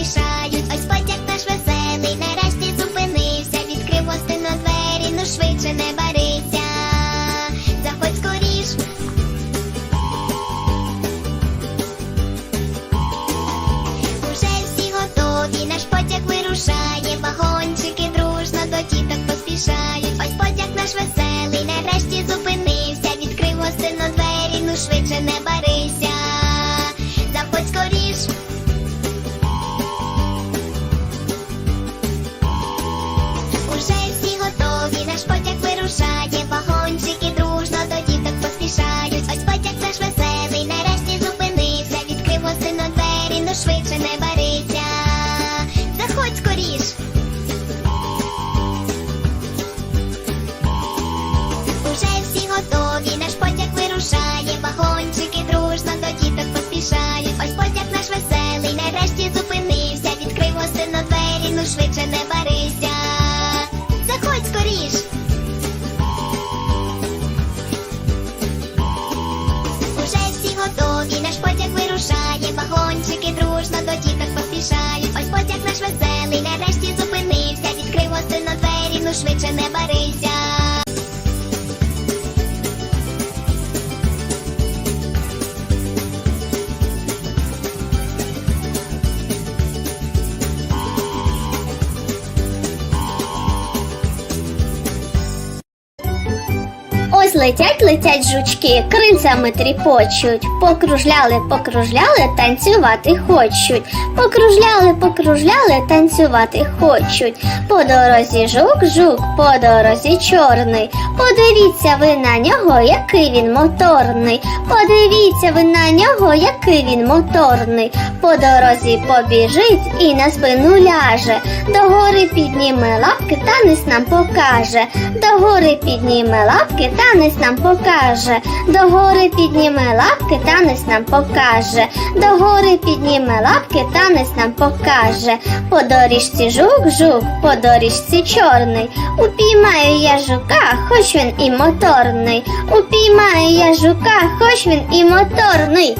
поспішають, ось потяг наш веселий, нарешті зупинився, відкрив гостино двері, ну швидше не барить. Ось потяг наш веселий, нарешті зупинився, відкрив гостино двері, ну швидше не барися. Заходь скоріш. Уже всі готові, наш потяг вирушає, вагончики дружно до діток поспішають. Ось потяг наш веселий, нарешті зупинився, відкрив гостино двері, ну швидше не барися. Вагончики дружно до діток поспішають. Ось потяг наш веселий, нарешті зупинився, відкрив гостино двері, ну швидше не барися. Ось летять, летять жучки, крильцями тріпочуть. Покружляли, покружляли, танцювати хочуть. Покружляли, покружляли, танцювати хочуть. По дорозі жук, жук, по дорозі чорний. Подивіться ви на нього, який він моторний. Подивіться ви на нього, який він моторний. По дорозі побіжить і на спину ляже. Догори підніме лапки, танець нам покаже. Догори підніме лапки, танець нам покаже. Догори підніме лапки, танець нам покаже. Догори підніме лапки, танець нам покаже. По доріжці жук, жук, по доріжці чорний. Упіймаю я жука, хоч він і моторний. Упіймаю я жука, хоч він і моторний.